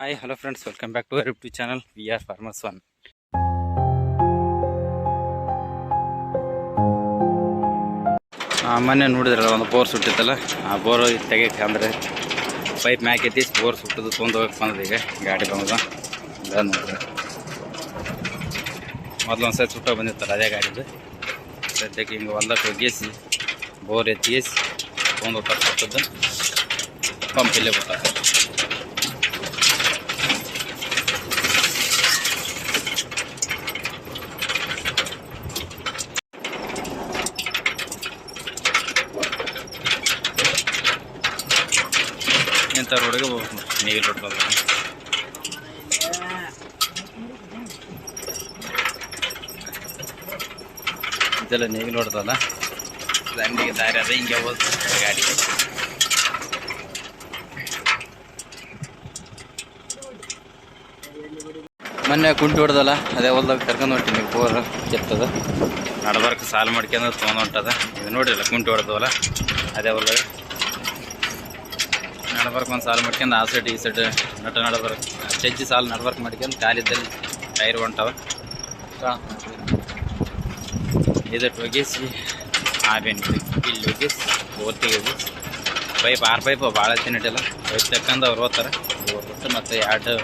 Hi hello friends welcome back to our YouTube channel we are farmers one ಮೊನ್ನೆ ನೋಡಿದ್ರಲ್ಲ, ಒಂದು bore ಸುಟ್ಟಿತ್ತಲ್ಲ? ಆ bore ತೆಗಿಯಕ್ಕೆ ಅಂದರೆ ಪೈಪ್ ಮ್ಯಾಕ್ ಎತ್ತಿ ಬೋರ್ ಸುಟ್ಟದು ತೊಗೊಂಡು ಹೋಗಕ್ಕೆ ಬಂದದ ಈಗ, ಗಾಡಿ ಬಂದ. ನೋಡಿದ್ರೆ ಮೊದಲೊಂದು ಸತಿ ಸುಟ್ಟ ಬಂದಿತ್ತಲ್ಲ, ಅದೇ ಗಾಡಿದು. ಸದ್ಯಕ್ಕೆ ಹಿಂಗೆ ಹೊಲ್ದಕ್ಕೆ ಒಗ್ಗಿಸಿ ಬೋರ್ ಎತ್ತಿಸಿ ತೊಗೊಂಡು ಹೋಗ್ತಾರೆ ಸುಟ್ಟದ್ದು. ಪಂಪ್ ಇಲ್ಲೇ ಬರ್ತಾರೆ ಇಂಥ ರೋಡಿಗೆ ನೀರು ರೋಡ್ ಬಂದ ಇದೆಲ್ಲ ನೀವು ಹೊಡೆದಲ್ಲ? ದಂಡಿಗೆ ದಾರಿ ಅದ, ಹಿಂಗೆ ಹೋಗ್ತದೆ ಗಾಡಿ. ಮೊನ್ನೆ ಕುಂಟು ಹೊಡೆದಲ್ಲ, ಅದೇ ಹೊಲ್ದಾಗ ಕರ್ಕೊಂಡು ನೀವು ಪೋರ್ ಕೆತ್ತದ. ನಡಬಾರ್ಕ ಸಾಲು ಮಾಡ್ಕೊಂಡು ತೊಗೊಂಡು ಹೊಂಟದ. ಇದು ನೋಡಿರಲ್ಲ, ಕುಂಟು ಹೊಡೆದವಲ್ಲ, ಅದೇ ಹೊಲ್ದಾಗ. ನಡ್ಬರ್ಕ್ ಒಂದು ಸಾಲು ಮಾಡ್ಕೊಂಡು, ಆ ಸೈಡ್ ಈ ಸೈಡ್ ನಟ ನಡ್ಬರ್ಕ್ ಚಜ್ಜಿ ಸಾಲು ನಡ್ಬರ್ಕ್ ಮಾಡ್ಕೊಂಡು ಕಾಲಿದ್ದಲ್ಲಿ ಟೈರ್ ಹೊಂಟವ. ಇದು ಆ ಬೆನ್ನಿಗೆ ಇಲ್ಲಿ ಒಗಿಸಿ ಓದ್ತೀವಿ ಒಗಿಸಿ ಪೈಪ್, ಆರು ಪೈಪ್ ಭಾಳ ತಿನ್ನಿಟ್ಟಿಲ್ಲ ಪೈಪ್ ತಕ್ಕಂದು ಅವ್ರು ಓದ್ತಾರೆ ಓದ್ಬಿಟ್ಟು ಮತ್ತು ಎರಡು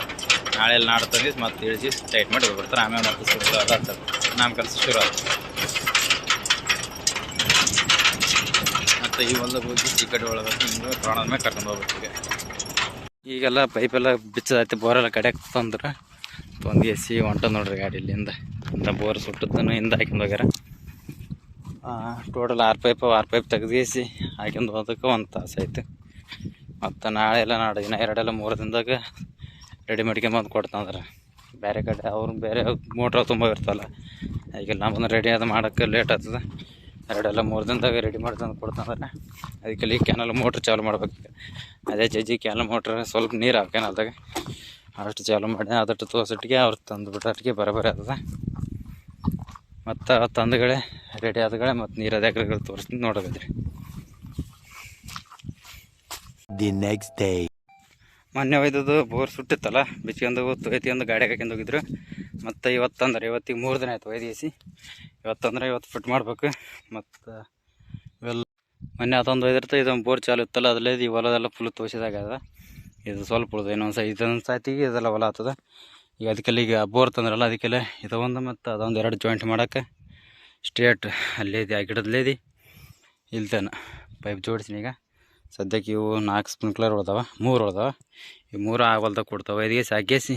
ನಾಳೆ ಎಲ್ಲ ಮತ್ತು ಇಳಿಸಿ ಟೈಟ್ ಮಾಡಿ ಹೋಗ್ಬಿಡ್ತಾರೆ. ಆಮೇಲೆ ಮತ್ತೆ ಸುಟ್ಟು ಅದಾಗ್ತದೆ. ನಮ್ಮ ಕೆಲಸ ಶುರು ಆಗ್ತದೆ ಮತ್ತು ಈ ಹೊಲ್ದಾಗ ಹೋಗಿ ಕಡೆ ಒಳಗೆ ಹಿಂಗೆ ಪ್ರಾಣದ ಮೇಲೆ ಕರ್ಕೊಂಡು ಹೋಗ್ಬೇಕು ಈಗೆಲ್ಲ ಪೈಪೆಲ್ಲ ಬಿಚ್ಚದೈತೆ ಬೋರೆಲ್ಲ ಕಡೆಗೆ ತಂದ್ರೆ. ತೊಂದು ಎಸಿ ಹೊಂಟ ನೋಡ್ರಿ ಗಾಡಿ ಇಲ್ಲಿಂದ. ಇಂಥ ಬೋರ್ ಸುಟ್ಟದನ್ನು ಹಿಂದೆ ಹಾಕೊಂಡು ಹೋಗ್ಯಾರ. ಟೋಟಲ್ ಆರು ಪೈಪ್ ಆರು ಪೈಪ್ ತೆಗ್ದೇಸಿ ಹಾಕೊಂಡು ಹೋದಕ್ಕೆ ಒಂದು ತಾಸು ಆಯ್ತು. ಮತ್ತು ನಾಳೆ ಎಲ್ಲ ನಾಳೆ ದಿನ ಎರಡೆಲ್ಲ ಮೂರು ದಿನದಾಗ ರೆಡಿ ಮಾಡ್ಕೊಂಬಂದು ಕೊಡ್ತಂದ್ರೆ ಬೇರೆ ಕಡೆ ಅವ್ರು ಬೇರೆ ಮೋಟ್ರ್ ತುಂಬ ಇರ್ತಲ್ಲ ಈಗ ನಮ್ಮನ್ನು ರೆಡಿ ಅದು ಮಾಡೋಕ್ಕೆ ಲೇಟ್ ಆಗ್ತದೆ. ಎರಡೆಲ್ಲ ಮೂರು ದಿನದಾಗ ರೆಡಿ ಮಾಡಿ ತಂದು ಕೊಡ್ತಂದ್ರೆ ಅದಕ್ಕೆ ಇಲ್ಲಿ ಕ್ಯಾನಲ್ ಮೋಟ್ರ್ ಚಾಲು ಮಾಡ್ಬೇಕು ಅದೇ ಜಜ್ಜಿ ಕ್ಯಾನಲ್ ಮೋಟ್ರ್ ಸ್ವಲ್ಪ ನೀರು ಹಾಕಿ ಕ್ಯಾನಲ್ದಾಗ ಅಷ್ಟು ಚಾಲು ಮಾಡಿ ಅದಷ್ಟು ತೋರ್ಸಿಟ್ಟಿಗೆ ಅವ್ರು ತಂದು ಬಿಟ್ಟಟ್ಟಿಗೆ ಬರೋಬರಿ ಅದ ಮತ್ತು ತಂದುಗಳೇ ರೆಡಿ ಆದಗಳೇ ಮತ್ತು ನೀರು ಅದೇ ತೋರಿಸ್ತೀನಿ ನೋಡಬೇಕ್ರಿ ದಿ ನೆಕ್ಸ್ಟ್ ಡೇ ಮೊನ್ನೆ ಒಯ್ದದು ಬೋರ್ ಸುಟ್ಟಿತ್ತಲ್ಲ ಬಿಚ್ಕೊಂಡು ತೊಯ್ತಿಂದು ಗಾಡಿ ಹಾಕ್ಯಂದು ಹೋಗಿದ್ರು. ಮತ್ತು ಇವತ್ತಂದ್ರೆ, ಇವತ್ತಿಗೆ ಮೂರು ದಿನ ಆಯ್ತು ಒಯ್ದಿಸಿ ಇವತ್ತಂದ್ರೆ ಇವತ್ತು ಫಿಟ್ ಮಾಡ್ಬೇಕು. ಮತ್ತು ಇವೆಲ್ಲ ಮೊನ್ನೆ ಅದೊಂದು ಒಯ್ದಿರ್ತ, ಇದೊಂದು ಬೋರ್ ಚಾಲು ಇತ್ತಲ್ಲ ಅದಲ್ಲೇ ಈ ಹೊಲದೆಲ್ಲ ಫುಲ್ ತೋಸಿದಾಗ ಇದು ಸ್ವಲ್ಪ ಉಳ್ದು ಇನ್ನೊಂದು ಸಹ ಇದೊಂದು ಸಾತಿಗೆ ಇದೆಲ್ಲ ಹೊಲ ಆಗ್ತದೆ ಈಗ ಅದಕ್ಕೆಲ್ಲ ಈಗ ಬೋರ್ ತಂದ್ರಲ್ಲ, ಅದಕ್ಕೆಲ್ಲ ಇದು ಒಂದು, ಮತ್ತು ಅದೊಂದು ಎರಡು ಜಾಯಿಂಟ್ ಮಾಡೋಕ್ಕೆ ಸ್ಟ್ರೇಟ್ ಅಲ್ಲೇದಿ ಆ ಗಿಡದಲ್ಲೇದಿ ಇಲ್ತೇನೆ ಪೈಪ್ ಜೋಡಿಸಿನಿ ಈಗ. ಸದ್ಯಕ್ಕೆ ಇವು ನಾಲ್ಕು ಸ್ಪ್ರಿಂಕ್ಲರ್ ಉಳ್ದಾವ, ಮೂರು ಉಳ್ದಾವ. ಈ ಮೂರು ಆ ಹೊಲ್ದಾಗ ಕೊಡ್ತಾವೆ ಇದಕ್ಕೆ ಸಾಕೇಸಿ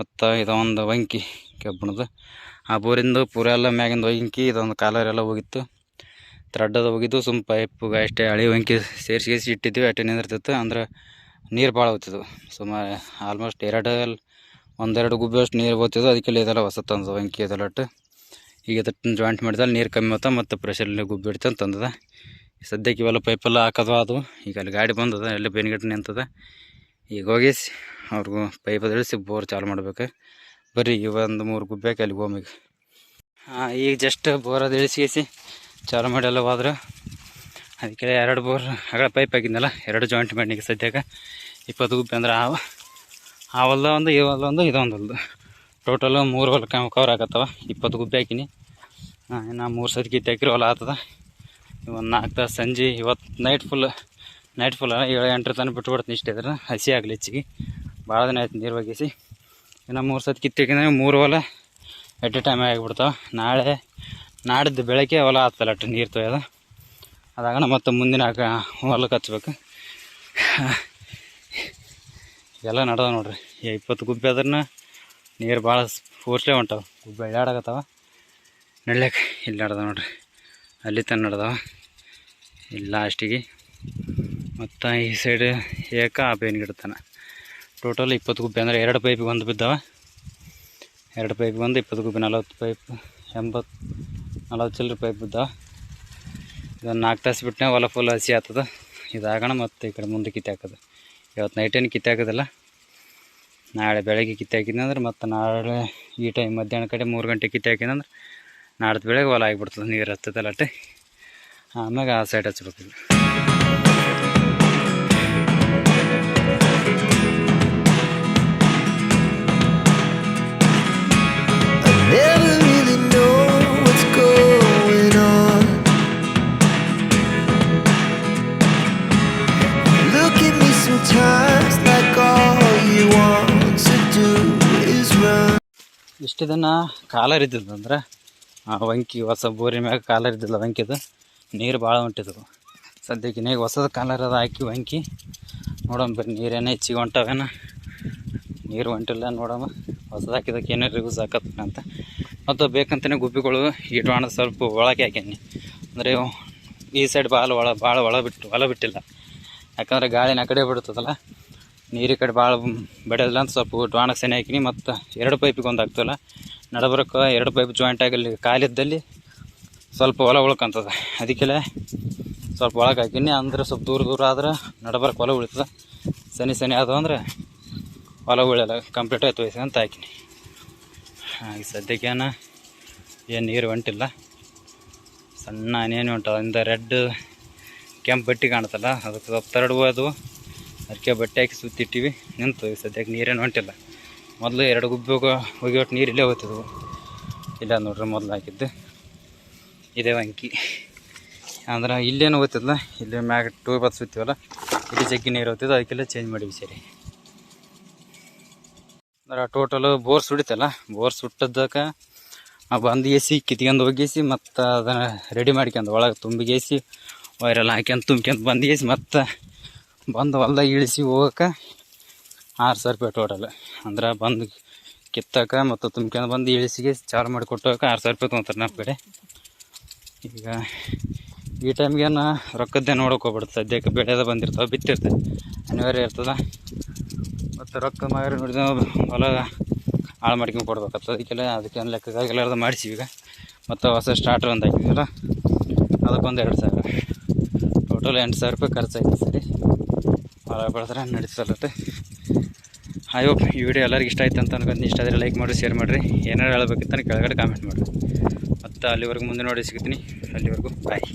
ಮತ್ತು ಇದೊಂದು ವಂಕಿ ಕಬ್ಬಿಣದ. ಆ ಬೋರಿಂದು ಪೂರ ಎಲ್ಲ ಮ್ಯಾಗಿಂದ ವಂಕಿ, ಇದೊಂದು ಕಾಲರ್ ಎಲ್ಲ ಹೋಗಿತ್ತು. ಥ್ರೆಡ್ ಅದು ಹೋಗಿದ್ದು, ಸುಮ್ ಪೈಪ್ ಅಷ್ಟೇ ಹಳಿ ವಂಕಿ ಸೇರಿಸಿ ಇಟ್ಟಿದ್ವಿ ಅಷ್ಟೇ ನಿಂದಿರ್ತಿತ್ತು, ಅಂದ್ರೆ ನೀರು ಭಾಳ ಹೋಗ್ತಿದ್ವು. ಸುಮಾರು ಆಲ್ಮೋಸ್ಟ್ ಎರಡು, ಒಂದೆರಡು ಗುಬ್ಬಿ ಅಷ್ಟು ನೀರು ಹೋಗ್ತಿದ್ದು ಅದಕ್ಕೆಲ್ಲ ಇದೆಲ್ಲ ಹೊಸ ತಂದದ ವಂಕಿ ಅದೆಲ್ಲ ಒಟ್ಟು ಈಗ ಇದಟ್ಟು ಜಾಯಿಂಟ್ ಮಾಡಿದಲ್ಲಿ ನೀರು ಕಮ್ಮಿ ಹೋಗ್ತಾ ಮತ್ತು ಪ್ರೆಷರ್ಲಿ ಗುಬ್ಬಿ ಹಿಡಿತು ತಂದದ. ಸದ್ಯಕ್ಕೆ ಇವೆಲ್ಲ ಪೈಪೆಲ್ಲ ಹಾಕೋದು ಅದು. ಈಗ ಅಲ್ಲಿ ಗಾಡಿ ಬಂದದ, ಎಲ್ಲ ಬೆನ್ಗಟ್ಟು ನಿಂತದ. ಈಗ ಹೋಗಿ ಅವ್ರಿಗೂ ಪೈಪ್ ಇಳಿಸಿ ಬೋರ್ ಚಾಲು ಮಾಡ್ಬೇಕು. ಬರ್ರಿ ಒಂದು ಮೂರು ಗುಬ್ಬೇಕೆ ಅಲ್ಲಿ ಹೋಗಿ ಹಾಂ, ಈಗ ಜಸ್ಟ್ ಬೋರ್ ಅದು ಇಳಿಸಿ ಚಾಲು ಮಾಡಿ ಎಲ್ಲ ಹೋದ್ರೆ. ಅದಕ್ಕೆ ಎರಡು ಬೋರ್ ಆಗ ಪೈಪ್ ಹಾಕಿದ್ನಲ್ಲ ಎರಡು ಜಾಯಿಂಟ್ ಮಾಡಿಗೆ ಸದ್ಯಕ್ಕೆ. ಇಪ್ಪತ್ತು ಗುಬ್ಬೆ ಅಂದ್ರೆ ಆ ಆ ಹೊಲ್ದ ಒಂದು ಈ ಒಂದು ಇದೊಂದು ಹೊಲ್ದು ಟೋಟಲ್ ಮೂರು ಹೊಲ ಕವರ್ ಆಗತ್ತವ. ಇಪ್ಪತ್ತು ಗುಬ್ಬೆ ಹಾಕಿನಿ. ಇನ್ನು ಮೂರು ಸತಿ ಕಿತ್ತು ಹಾಕಿರೋ, ಹೊಲ ಆಗ್ತದ ಒಂದು ನಾಲ್ಕು ತಾಸು ಸಂಜೆ, ಇವತ್ತು ನೈಟ್ ಫುಲ್ ನೈಟ್ ಫುಲ್ ಏಳು ಎಂಟರ ತನಕ ಬಿಟ್ಬಿಡ್ತೀನಿ ಇಷ್ಟೇ ಇದ್ರೆ. ಹಸಿ ಆಗಲಿ ಹೆಚ್ಚಿಗೆ. ಭಾಳ ದಿನ ಆಯ್ತು ನೀರು ಒಗಿಸಿ ಇನ್ನು ಮೂರು ಸತಿ ಕಿತ್ತಿಕ್ಕಿಂದ ಮೂರು ಹೊಲ ಎಟ್ ಎ ಟೈಮ್ ಆಗಿಬಿಡ್ತಾವೆ. ನಾಳೆ ನಾಡಿದ್ದು ಬೆಳಗ್ಗೆ ಹೊಲ ಆಗ್ತಲ್ಲ ನೀರು ತೊಯ್ಯೋದು. ಅದಾಗಣ ಮತ್ತು ಮುಂದಿನ ಹೊಲಕ್ಕೆ ಹಚ್ಬೇಕು. ಎಲ್ಲ ನಡ್ದಾವೆ ನೋಡ್ರಿ. ಇಪ್ಪತ್ತು ಗುಬ್ಬಿ ಆದ್ರೂ ನೀರು ಭಾಳ ಫೋರ್ಸ್ಲೇ ಹೊಂಟಾವೆ ಗುಬ್ಬಿ ಎಳ್ಳಾಡಕತ್ತಾವ ನಡ್ಲಿಕ್ಕೆ ಇಲ್ಲಿ ನಡ್ದ ನೋಡ್ರಿ. ಅಲ್ಲಿ ತನ ನಡ್ದಾವೆ. ಇಲ್ಲಿ ಲಾಸ್ಟಿಗೆ ಮತ್ತು ಈ ಸೈಡ್ ಏಕ ಬೇನ್ ಗಿಡತನ ಟೋಟಲ್ ಇಪ್ಪತ್ತು ಗುಬ್ಬಿ ಅಂದರೆ ಎರಡು ಪೈಪ್ ಒಂದು ಬಿದ್ದಾವೆ. ಎರಡು ಪೈಪ್ ಒಂದು ಇಪ್ಪತ್ತು ಗುಬ್ಬಿ, ನಲವತ್ತು ಪೈಪ್ ಎಂಬತ್ತು ನಲವತ್ತು ಚಿಲ್ಲರೆ ಪೈಪ್ ಬಿದ್ದಾವೆ. ಇದನ್ನು ನಾಲ್ಕು ತಾಸು ಬಿಟ್ಟನೆ ಹೊಲ ಫುಲ್ ಹಸಿ ಆಗ್ತದೆ. ಇದಾಗೋಣ ಮತ್ತು ಈ ಕಡೆ ಮುಂದೆ ಕಿತ್ತೆ ಹಾಕೋದು. ಇವತ್ತು ನೈಟೇನು ಕಿತ್ತೆ ಹಾಕೋದಿಲ್ಲ. ನಾಳೆ ಬೆಳಗ್ಗೆ ಕಿತ್ತೆ ಹಾಕಿದ್ನಂದ್ರೆ ಮತ್ತು ನಾಳೆ ಈ ಟೈಮ್ ಮಧ್ಯಾಹ್ನ ಕಡೆ ಮೂರು ಗಂಟೆ ಕಿತ್ತೆ ಹಾಕಿದಂದ್ರೆ ನಾಡ್ದು ಬೆಳಗ್ಗೆ ಹೊಲ ಆಗಿಬಿಡ್ತದೆ, ನೀರು ಹತ್ತದಲ್ಲ ಅಟ್ಟೆ. ಆಮ್ಯಾಗ ಆ ಸೈಡ್ ಹಚ್ಬೇಕು. ಇಷ್ಟು ದಿನ ಕಾಲರ್ ಇದ್ದಿದ್ದು ಅಂದ್ರೆ, ಆ ವಂಕಿ ಹೊಸ ಬೋರಿ ಮ್ಯಾಗ ಕಾಲರ್ ಇದ್ದಿಲ್ಲ ವಂಕಿದು ನೀರು ಭಾಳ ಹೊಂಟಿದ್ವು ಸದ್ಯಕ್ಕೆ ನೀವು ಹೊಸದು ಕಾಲರ್ ಅದು, ಹಾಕಿ ವಂಕಿ ನೋಡೋಣ ಬರೀ ನೀರೇನೇ ಹೆಚ್ಚಿಗೆ ಹೊಂಟವೇನ? ನೀರು ಹೊಂಟಿಲ್ಲ ನೋಡಮ್ಮ. ಹೊಸದು ಹಾಕಿದಕ್ಕೆ ಏನಾರು ಯೂಸ್ ಆಕತ್ತ ಅಂತ. ಮತ್ತು ಬೇಕಂತಲೇ ಗುಬ್ಬಿಗಳು ಇಟ್ವಾಣ ಸ್ವಲ್ಪ ಒಳಗೆ ಹಾಕ್ಯಾನಿ. ಅಂದರೆ ಈ ಸೈಡ್ ಭಾಳ ಒಳ ಭಾಳ ಒಳ ಬಿಟ್ಟು ಒಳ ಬಿಟ್ಟಿಲ್ಲ. ಯಾಕಂದ್ರೆ ಗಾಳಿನ ಆ ಕಡೆ ಬಿಡ್ತದಲ್ಲ. ನೀರು ಕಡೆ ಭಾಳ ಬೆಳೆದಿಲ್ಲ ಅಂತ ಸ್ವಲ್ಪ ಡ್ವಾಣಕ್ಕೆ ಸೆನೆ ಹಾಕಿನಿ, ಮತ್ತು ಎರಡು ಪೈಪಿಗೆ ಒಂದು ಆಗ್ತಲ್ಲ ನಡಬರಕ್ಕೆ ಎರಡು ಪೈಪ್ ಜಾಯಿಂಟ್ ಆಗಲಿ ಕಾಲಿದ್ದಲ್ಲಿ ಸ್ವಲ್ಪ ಹೊಲ ಉಳ್ಕೊಂತದ. ಅದಕ್ಕೆಲ್ಲ ಸ್ವಲ್ಪ ಒಳಗೆ ಹಾಕಿನಿ, ಅಂದ್ರೆ ಸ್ವಲ್ಪ ದೂರ ದೂರ ಆದ್ರೆ ನಡಬರಕ್ಕೆ ಹೊಲ ಉಳಿತದ. ಸನಿ ಸನಿ ಆದವು ಅಂದ್ರೆ ಹೊಲ ಉಳಿಯಲ್ಲ ಕಂಪ್ಲೀಟ್ ಆಯ್ತು ವಯಸ್ಸು ಅಂತ ಹಾಕಿನಿ. ಈಗ ಸದ್ಯಕ್ಕೇನ ಏನು ನೀರು ಹೊಂಟಿಲ್ಲ. ಸಣ್ಣ ಏನೇನು ಹೊಂಟದ ಇಂದ ರೆಡ್ ಕೆಂಪು ಬಟ್ಟೆ ಕಾಣ್ತಲ್ಲ, ಅದಕ್ಕೆ ಸ್ವಲ್ಪ ತರಡುವ ಅದು. ಅದಕ್ಕೆ ಬಟ್ಟೆ ಹಾಕಿ ಸುತ್ತಿಟ್ಟಿವಿ. ನಿಂತು ಸದ್ಯಕ್ಕೆ ನೀರೇನು ಹೊಂಟಿಲ್ಲ. ಮೊದಲು ಎರಡು ಗುಬ್ಬಿ ಹೋಗೋ ಒಟ್ಟು ನೀರು ಇಲ್ಲೇ ಹೋಗ್ತಿದ್ವು. ಇಲ್ಲ ನೋಡ್ರಿ, ಮೊದಲು ಹಾಕಿದ್ದು. ಇದೇ ವಂಕಿ ಅಂದ್ರೆ ಇಲ್ಲೇನು ಹೋಗ್ತಿದ್ಲ ಇಲ್ಲಿ ಮ್ಯಾಗ ಟೂ ಬಸ್ ಸುತ್ತೀವಲ್ಲ, ಇಲ್ಲಿ ಜಗ್ಗಿ ನೀರು ಹೋಗ್ತಿದ್ದು ಅದಕ್ಕೆಲ್ಲ ಚೇಂಜ್ ಮಾಡಿವಿ ಸರಿ. ಅಂದ್ರೆ ಟೋಟಲು ಬೋರ್ ಸುಡಿತಲ್ಲ ಬೋರ್ ಸುಟ್ಟದ್ದಕ್ಕೆ ಬಂದು ಏಸಿ ಕಿತ್ಕೊಂಡು ಹೋಗಿಸಿ ಮತ್ತು ಅದನ್ನು ರೆಡಿ ಮಾಡ್ಕೊಂಡು ಒಳಗೆ ತುಂಬಿಗೆಸಿ ವೈರೆಲ್ಲ ಹಾಕ್ಯಂತ ತುಂಬ್ಕೊಂತ ಬಂದು ಗೇಸಿ ಮತ್ತು ಬಂದು ಹೊಲ್ದಾಗ ಇಳಿಸಿ ಹೋಗೋಕೆ ಆರು ಸಾವಿರ ರೂಪಾಯಿ ಟೋಟಲ್ ಅಂದ್ರೆ ಬಂದು ಕಿತ್ತಕ ಮತ್ತು ತುಂಬ್ಕೊಂಡು ಬಂದು ಇಳಿಸಿಗೆ ಚಾಲು ಮಾಡಿ ಕೊಟ್ಟೋಕೆ ಆರು ಸಾವಿರ ರೂಪಾಯಿ ತೊಗೊಂತಾರೆ ನಮ್ಮ ಕಡೆ. ಈಗ ಈ ಟೈಮ್ಗೇನು ರೊಕ್ಕದ್ದೇ ನೋಡೋಕೆ ಹೋಗ್ಬಿಡುತ್ತೆ. ಸದ್ಯಕ್ಕೆ ಬೆಳೆದ ಬಂದಿರ್ತಾವೆ ಬಿತ್ತಿರ್ತದೆ ಅನಿವಾರ್ಯ ಇರ್ತದೆ. ಮತ್ತು ರೊಕ್ಕ ಮಾರಿ ನೋಡಿದ ಹೊಲ ಹಾಳು ಮಾಡ್ಕೊಂಡು ಕೊಡ್ಬೇಕಾಗ್ತದೆ. ಅದಕ್ಕೆಲ್ಲ ಅದಕ್ಕೇನು ಲೆಕ್ಕಕ್ಕಾಗಿಲ್ಲಾರ್ದು ಮಾಡಿಸಿ ಈಗ. ಮತ್ತು ಹೊಸ ಸ್ಟಾರ್ಟರ್ ಒಂದು ಹಾಕಿದ್ವಲ್ಲ, ಅದಕ್ಕೊಂದು ಎರಡು ಸಾವಿರ. ಟೋಟಲ್ ಎಂಟು ಸಾವಿರ ರೂಪಾಯಿ ಖರ್ಚಾಯ್ತು ಸರಿ. ಭಾಳ ಬೆಳೆದ್ರೆ ನಡೀತದಲ್ಲತ್ತೆ ಐ ಹೋಪ್ ಈ ವಿಡಿಯೋ ಎಲ್ಲರಿಗೂ ಇಷ್ಟ ಆಯ್ತು ಅಂತ ಅನ್ಕೊಂಡು ಇಷ್ಟ ಆದರೆ ಲೈಕ್ ಮಾಡಿರಿ ಶೇರ್ ಮಾಡಿರಿ. ಏನಾರು ಅಂತ ಕೆಳಗಡೆ ಕಾಮೆಂಟ್ ಮಾಡಿರಿ. ಮತ್ತು ಅಲ್ಲಿವರೆಗೂ ಮುಂದೆ ನೋಡಿ ಸಿಗ್ತೀನಿ. ಅಲ್ಲಿವರೆಗೂ ಬಾಯ್